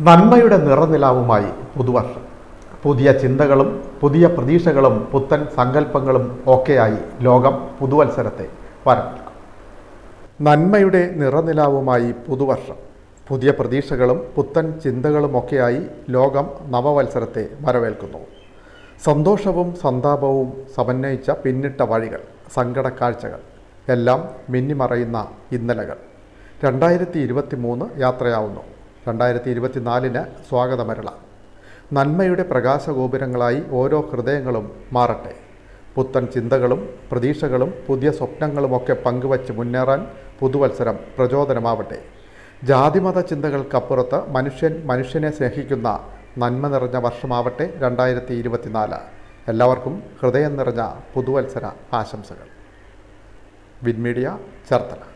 നന്മയുടെ നിറനിലാവുമായി പുതുവർഷം. പുതിയ ചിന്തകളും പുതിയ പ്രതീക്ഷകളും പുത്തൻ സങ്കല്പങ്ങളും ഒക്കെയായി ലോകം പുതുവത്സരത്തെ വരവേൽക്കും. നന്മയുടെ നിറനിലാവുമായി പുതുവർഷം. പുതിയ പ്രതീക്ഷകളും പുത്തൻ ചിന്തകളുമൊക്കെയായി ലോകം നവവത്സരത്തെ വരവേൽക്കുന്നു. സന്തോഷവും സന്താപവും സമന്വയിച്ച പിന്നിട്ട വഴികൾ സങ്കട കാഴ്ചകൾ എല്ലാം മിന്നിമറയുന്ന ഇന്നലകൾ. രണ്ടായിരത്തി ഇരുപത്തി മൂന്ന് യാത്രയാവുന്നു. രണ്ടായിരത്തി ഇരുപത്തിനാലിന് സ്വാഗതമരള. നന്മയുടെ പ്രകാശഗോപുരങ്ങളായി ഓരോ ഹൃദയങ്ങളും മാറട്ടെ. പുത്തൻ ചിന്തകളും പ്രതീക്ഷകളും പുതിയ സ്വപ്നങ്ങളുമൊക്കെ പങ്കുവച്ച് മുന്നേറാൻ പുതുവത്സരം പ്രചോദനമാവട്ടെ. ജാതിമത ചിന്തകൾക്കപ്പുറത്ത് മനുഷ്യൻ മനുഷ്യനെ സ്നേഹിക്കുന്ന നന്മ നിറഞ്ഞ വർഷമാവട്ടെ രണ്ടായിരത്തി ഇരുപത്തിനാല് എല്ലാവർക്കും ഹൃദയം നിറഞ്ഞ പുതുവത്സര ആശംസകൾ. വിൻമീഡിയ ചേർത്തല.